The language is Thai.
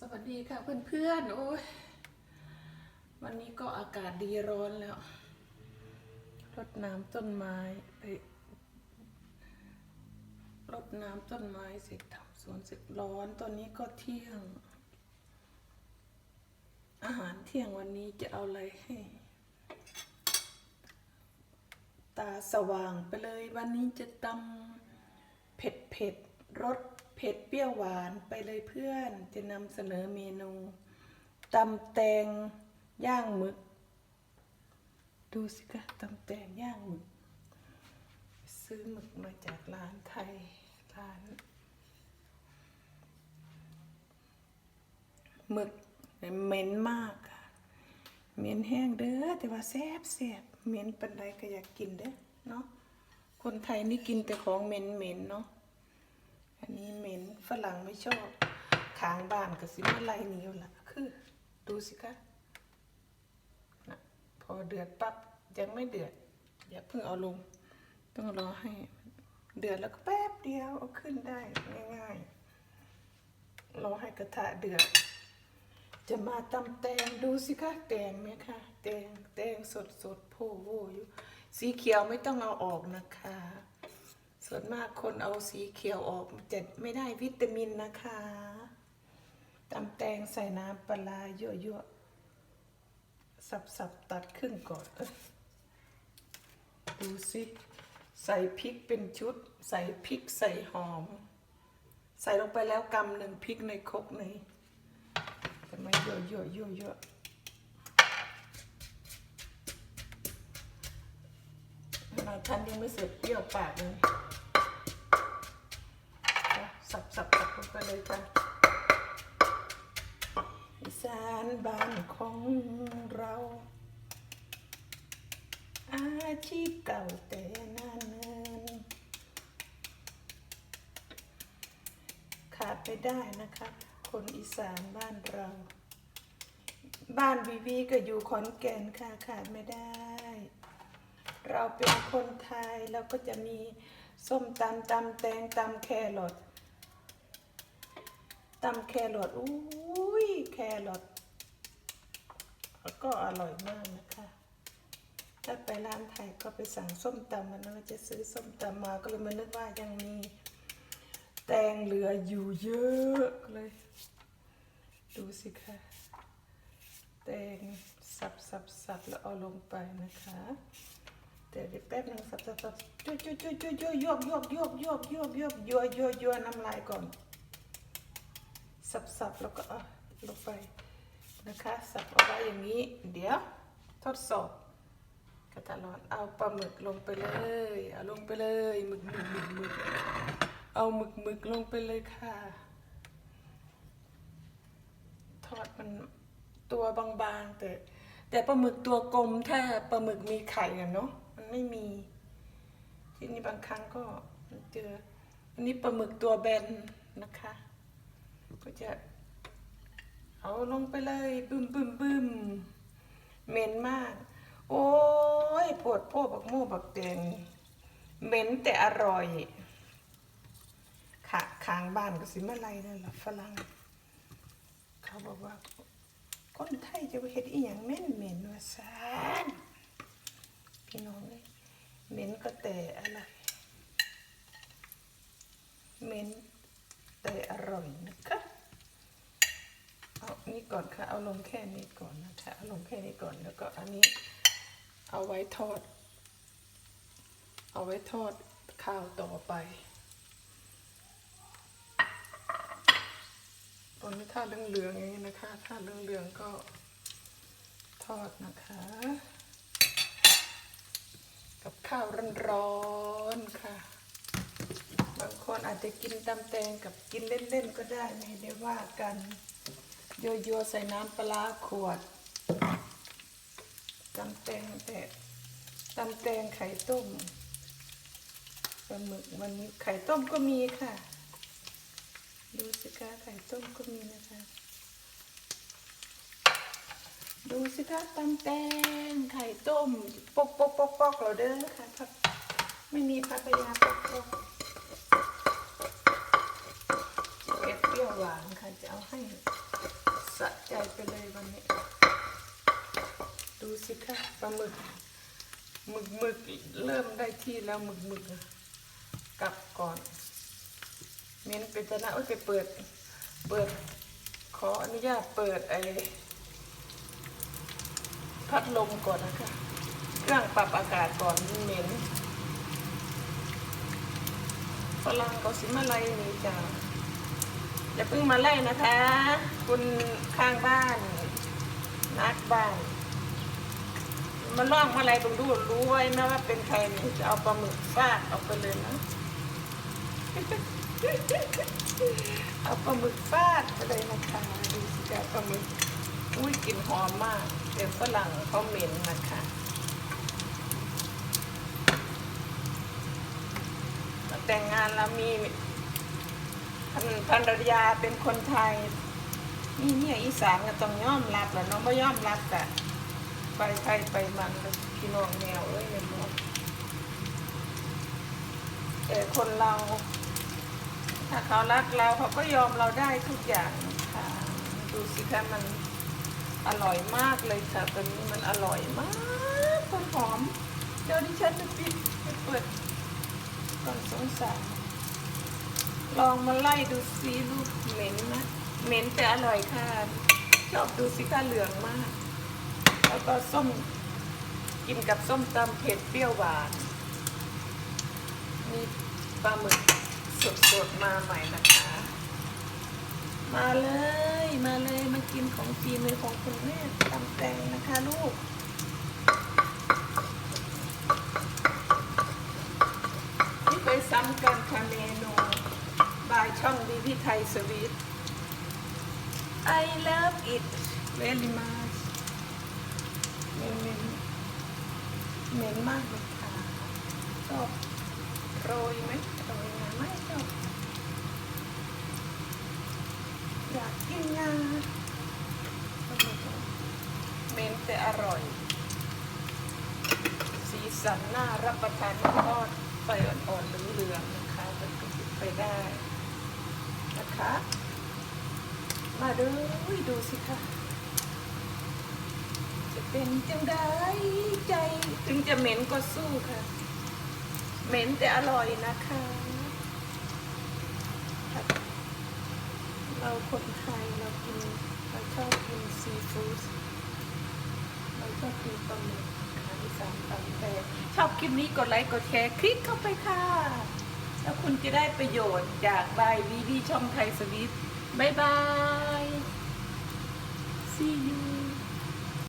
สวัสดีค่ะเพื่อนๆ โอ้ย วันนี้ก็อากาศดีร้อนแล้ว รดน้ำต้นไม้ไปรดน้ำต้นไม้เสร็จทำสวนเสร็จร้อน ตอนนี้ก็เที่ยง อาหารเที่ยงวันนี้จะเอาอะไรให้ ตาสว่างไปเลย วันนี้จะตำเผ็ดเผ็ดรส เผ็ดเปรี้ยวหวานไปเลยเพื่อนจะนำเสนอเมนูตำแตงย่างหมึก ดูสิคะตำแตงย่างหมึก ซื้อหมึกมาจากร้านไทยร้านหมึกเหม็นมากค่ะเหม็นแห้งเด้อแต่ว่าแซ่บแซ่บเหม็นปันใดก็อยากกินเด้อเนาะคนไทยนี่กินแต่ของเหม็นเหม็นเนาะอันนี้เหม ฝรั่งไม่ชอบขางบ้านก็สิมาไล่นี้ละคือ ดูสิคะนะพอเดือดปั๊บยังไม่เดือดอย่าเพิ่งเอาลง ต้องรอให้ เดือดแล้วก็แป๊บเดียวเอาขึ้นได้ง่ายๆรอให้กระทะเดือด จะมาตำแตงดูสิคะแตงไหมคะแตงแตงสดสดๆโผล่โวอยู่สีเขียวไม่ต้องเอาออกนะคะ ส่วนมากคนเอาสีเขียวออกจะไม่ได้วิตามินนะคะตำแตงใส่น้ำปลาร้ายั่วๆสับๆ ตัดครึ่งก่อน ดูสิ ใส่พริกเป็นชุด ใส่พริกใส่หอม ใส่ลงไปแล้วกำหนึ่งพริกในครกนี้แต่มเยอะเยอะเยอะเยอะมาท่านยังไม่เสร็จเปรี้ยวปากเลย สับสับสับลงไปเลยค่ะอีสานบ้านของเรา อาชีพเก่าแต่นานเนินขาดไปได้นะคะ คนอีสานบ้านเรา บ้านวีวีก็อยู่ขอนแก่นค่ะขาดไม่ได้ เราเป็นคนไทยเราก็จะมีส้มตำตำแตงตำแครอทำแครอทอุ้ยแครอทก็อร่อยมากนะคะ ถ้าไปร้านไทยก็ไปสั่งส้มตำมันว่าจะซื้อส้มตำมาก็เลยมานึกว่ายังมี แตงเหลืออยู่เยอะเลย ดูสิคะ แตงสับสับสับแล้วเอาลงไปนะคะแต่เดี๋ยวแป๊บนึงสับสับสับจุ๊จุ๊จุ๊จุ๊จุ๊ยกยกยกยกยกยกยัวยัวยัวน้ำลายก่อน สับสับแล้วก็เอาลงไปนะคะสับเอาไว้อย่างนี้ เดี๋ยวทดสอบกระทะร้อนเอาปลาหมึกลงไปเลยเอาลงไปเลยหมึกหมึกหมึกหมึกเอาหมึกหมึกลงไปเลยค่ะ ทอดมันตัวบางๆแต่แต่ปลาหมึกตัวกลมถ้าปลาหมึกมีไข่อะเนาะมันไม่มี ทีนี้บางครั้งก็เจออันนี้ปลาหมึกตัวแบนนะคะ ก็จะเอาลงไปเลยบึมบึมบึมเหม็นมาก โอ้ยปวดโป้บักโม่บักเตนเหม็นแต่อร่อยขาค้างบ้านก็สิมาไลนั่นหละฝรั่งเขาบอกว่าคนไทยจะไปเฮ็ดอีหยังเหม็นเหม็นว่าซานพี่น้องเลยเหม็นก็แต่อะไรเหม็นแต่อร่อยนะ นี่ก่อนค่ะ เอาลงแค่นี้ก่อนนะคะเอาลงแค่นี้ก่อนแล้วก็อันนี้เอาไว้ทอด เอาไว้ทอดข้าวต่อไปตอนนี้ถ้าเหลืองๆอย่างนี้นะคะ ถ้าเหลืองๆก็ทอดนะคะ กับข้าวร้อนๆค่ะบางคนอาจจะกินตำแตงกับกินเล่นๆก็ได้ไม่ได้ว่ากัน โยโย่ใส่น้ำปลาขวดตำแตงแต่ตำแตงไข่ต้มปลาหมึกวันนี้ไข่ต้มก็มีค่ะ ดูสิคะไข่ต้มก็มีนะคะ ดูสิคะตำแตงไข่ต้มปกปกปกปกเราเด้อค่ะผักไม่มีผักกระยาปกปกเปรี้ยวเปรี้ยวหวานค่ะจะเอาให้ สิคะปลาหมึกหมึกหมึกเริ่มได้ที่แล้วหมึกหมึกกลับก่อนเม้นเป็นจะนะโอ้ยไปเปิด เปิด ขออนุญาตเปิดไอพัดลมก่อนนะคะ เครื่องปรับอากาศก่อนมันเหม็นฝรั่งเขาสิมาไล่นี่จ้าอย่าเพิ่งมาไล่นะคะ คุณข้างบ้านนักบ้าน มันล่องอะไรตรงดูรู้ไว้นะว่าเป็นใครนี่จะเอาปลาหมึกฟาดออกไปเลยนะ เอาปลาหมึกฟาดไปเลยนะคะดูสิจ้าปลาหมึกอุ้ยกลิ่นหอมมากเดี๋ยวฝรั่งเขาเหม็นนะคะแต่งงานแล้วมีพันภรรยาเป็นคนไทยนี่เนี่ยอีสานก็ต้องยอมรับแหละน้องไม่ยอมรับกะ ไปไทยไปมันก็พี่น้องแนวเอ้ยเนี่ยหมดแต่คนเรา ถ้าเขารักเราเขาก็ยอมเราได้ทุกอย่างค่ะ ดูสิคะมันอร่อยมากเลยค่ะตัวนี้มันอร่อยมากคนหอม เดี๋ยวดิฉันจะปิดไปเปิดก่อนสงสารลองมาไล่ดูซิลูกเหม็นนะเหม็นแต่อร่อยค่ะชอบดูสิคะเหลืองมาก แล้วก็ส้มกินกับส้มตำเผ็ดเปรี้ยวหวาน มีปลาหมึกสดๆมาใหม่นะคะ มาเลยมาเลยมากินของฝีมือของคุณแม่ตำแตงนะคะลูกนี่ไปซ้ำกันค่ะเมนูบายช่องดีพี่ไทยสวีท I love it very much เหม็นเหม็นเหม็นมากเลยค่ะชอบโรยไหมโรยงาไม่ชอบอยากกินงาเหม็นแต่อร่อย สีสันน่ารับประทานทอดไฟอ่อนๆเหลืองๆนะคะมันก็ไปได้นะคะ มาดูดูสิคะจะ เป็นจังได้ใจถึงจะเหม็นก็สู้ค่ะ เหม็นแต่อร่อยนะคะเราคนไทยเรากินเราชอบกินซีฟู้ดเราชอบกินปลาหมึกอาหารอีสานตำแต่ชอบคลิปนี้กดไลค์กดแชร์คลิกเข้าไปค่ะ แล้วคุณจะได้ประโยชน์จากบายวีดีช่องไทยสวิตบายบาย see you